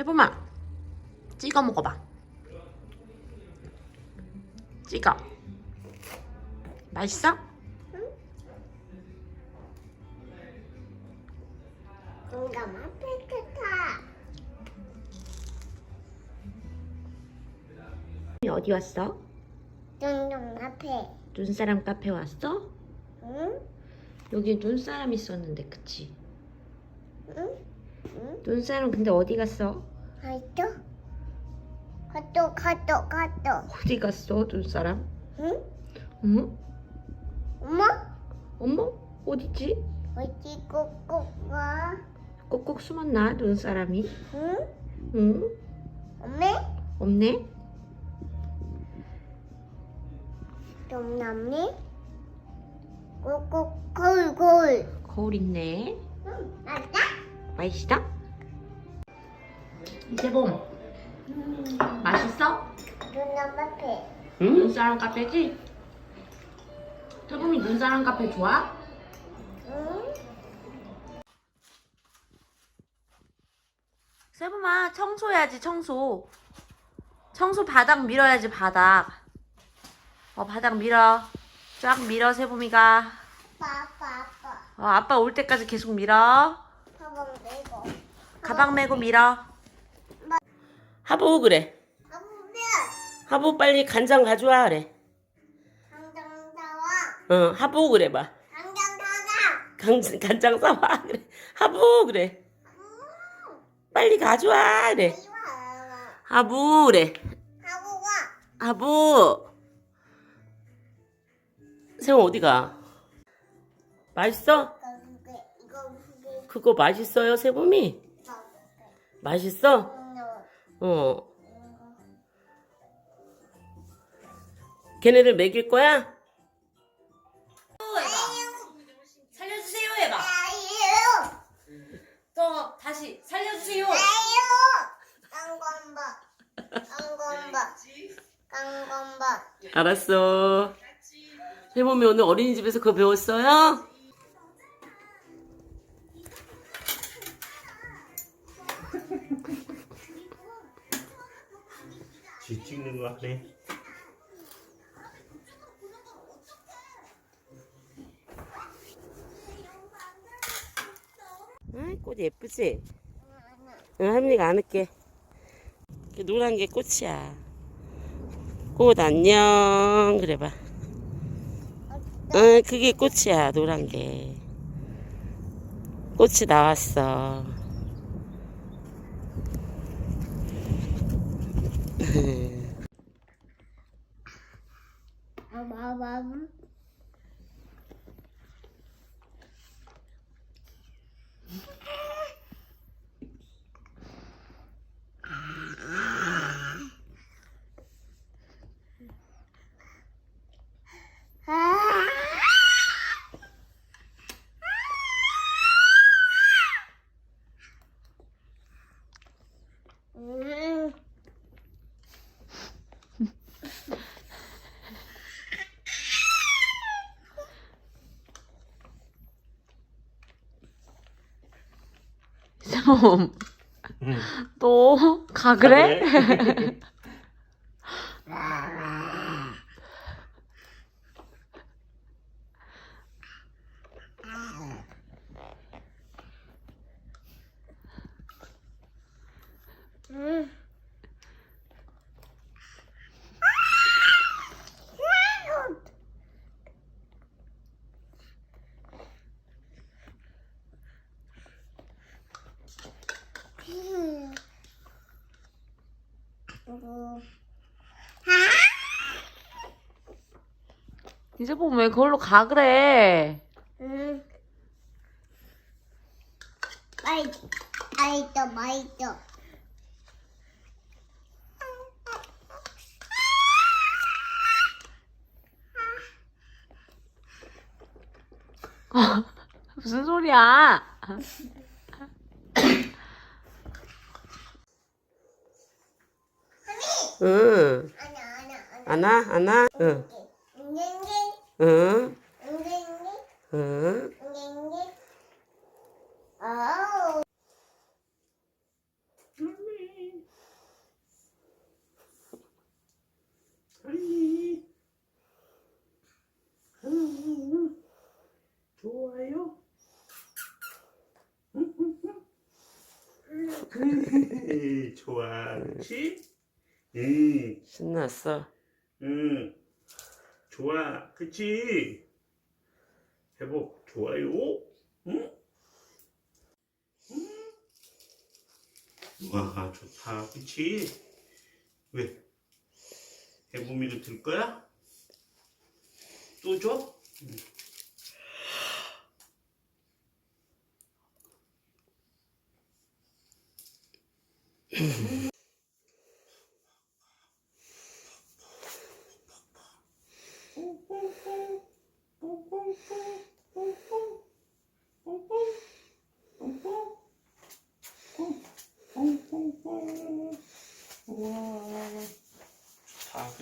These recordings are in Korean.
세범아 찍어 먹어봐 찍어 맛있어? 공감 아프겠다. 어디 왔어? 둥둥 앞에. 눈사람 카페 왔어? 응? 여기 눈사람 있었는데 그치? 응? 응? 눈사람 근데 어디 갔어? 가도? 가도 가도 가도. 어디 갔어 눈사람? 응? 응? 엄마? 어머 어디지? 어디 꼭꼭 와? 꼭꼭 숨었나 눈사람이? 응? 응? 엄마? 없네? 좀 남니? 꼭꼭 거울 거울. 거울 있네 응? 맞다? 맛있어? 이세범 맛있어? 눈감 앞에. 응? 눈사람 카페지? 세범이 눈사람 카페 좋아? 응? 세범아 청소해야지 청소 청소 바닥 밀어야지 바닥 어 바닥 밀어 쫙 밀어 세범이가 아빠 아빠. 어, 아빠 올 때까지 계속 밀어 가방 메고. 가방 메고 밀어 하보 그래 하보 빨리 간장 가져와 그래 당장 나와. 응 하보 그래 봐 당장 나가. 간, 간장 싸와 그래 하보 그래 빨리 가져와 그래 이리 와. 하부 그래 하고 와. 하부 세영 어디가 맛있어? 이거 이거 그거 맛있어요 세범이? 이거. 맛있어? 응. 어 걔네를 먹일 거야? 살려주세요 해봐 아유. 또 다시 살려주세요 아유. 깡건바. 깡건바. 깡건바. 알았어 세범이 오늘 어린이집에서 그거 배웠어요? 쥐 찍는 거 하네. 아, 꽃 예쁘지? 응, 할머니가 안을게. 그 노란 게 꽃이야. 꽃 안녕. 그래봐. 응, 그게 꽃이야, 노란 게. 꽃이 나왔어. 아바바. 음. 좀, 응. 또, 가 그래? 음. 음. 어. 이세범 왜 그걸로 가 그래? 음. 맛있, 맛있어, 맛있어. 무슨 소리야? 응. 안아, 안아. 응. 응. 응. 좋아요? 좋아, 그렇지? 응, 신났어. 응, 좋아, 그렇지? 회복 좋아요, 응? 응? 와, 좋다, 그렇지? 왜? 해보미도 들 거야? 또 줘? 응. 좋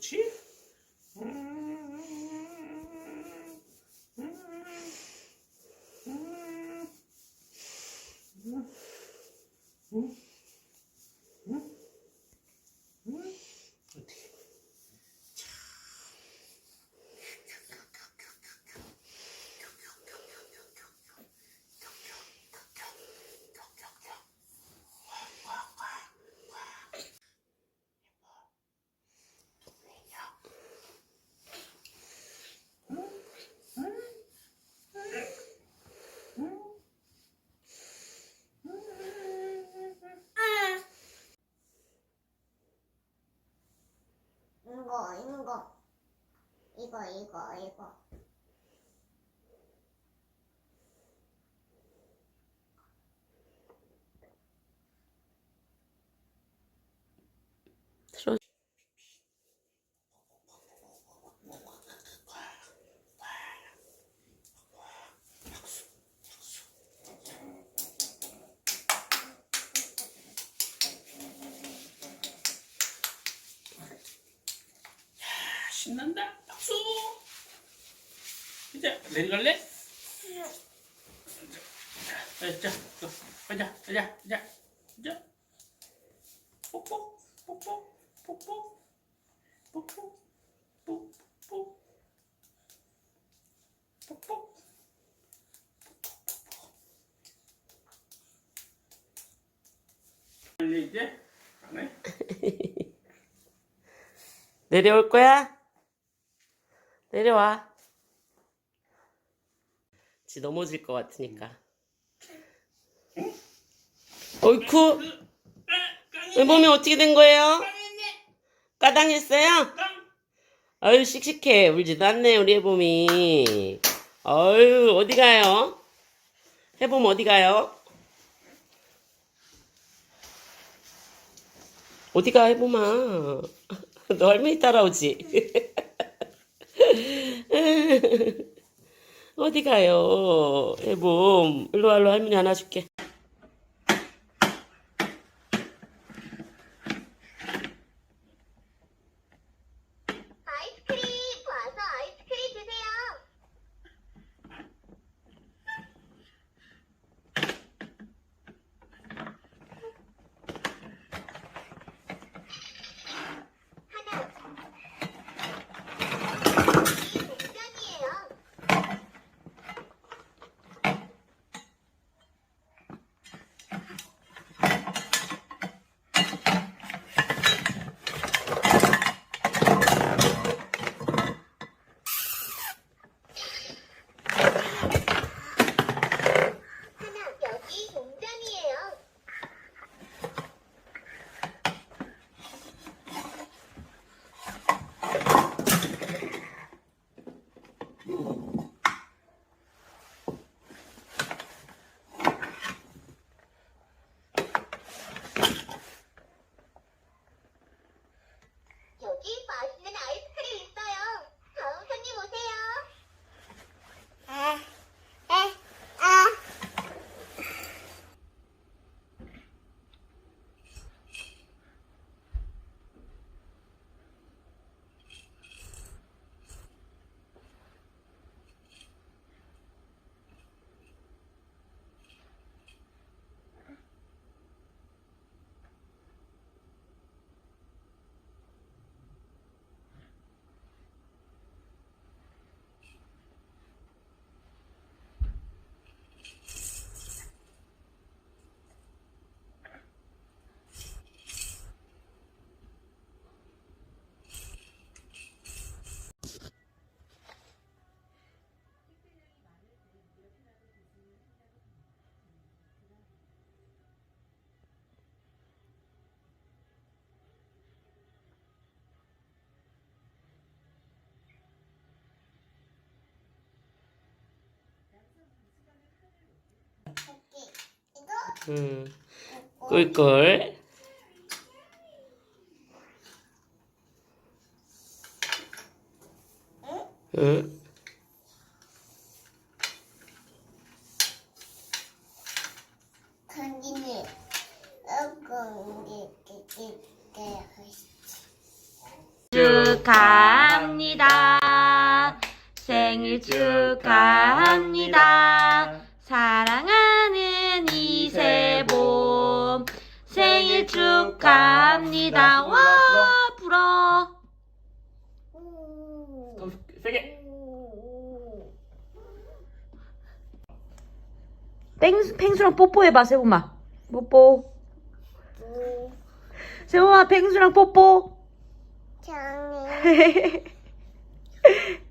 다, 그치? 어떻게? 이거 이거 이거 이거 이거 틀어. 신난다. 박수. 자, 내려갈래? 자, 자, 자, 가자, 가자, 가자, 가자. 뽀뽀, 뽀뽀, 뽀뽀, 뽀뽀, 뽀뽀, 뽀뽀. 이제 이제 안 해? 내려올 거야? 내려와. 지 넘어질 것 같으니까. 어이쿠, 해보면 어떻게 된 거예요? 까당했어요? 아유, 씩씩해. 울지도 않네, 우리 해봄이. 어유 어디 가요? 해봄 어디 가요? 어디 가, 해봄아? 너 할머니 따라오지? 어디 가요? 해봄. 일로 와, 일로 와, 할머니 안아줄게. 응. 꿀꿀. 응. 펭수 펭수랑 뽀뽀해봐 세봄아. 뽀뽀. 세봄아 펭수랑 뽀뽀. 장이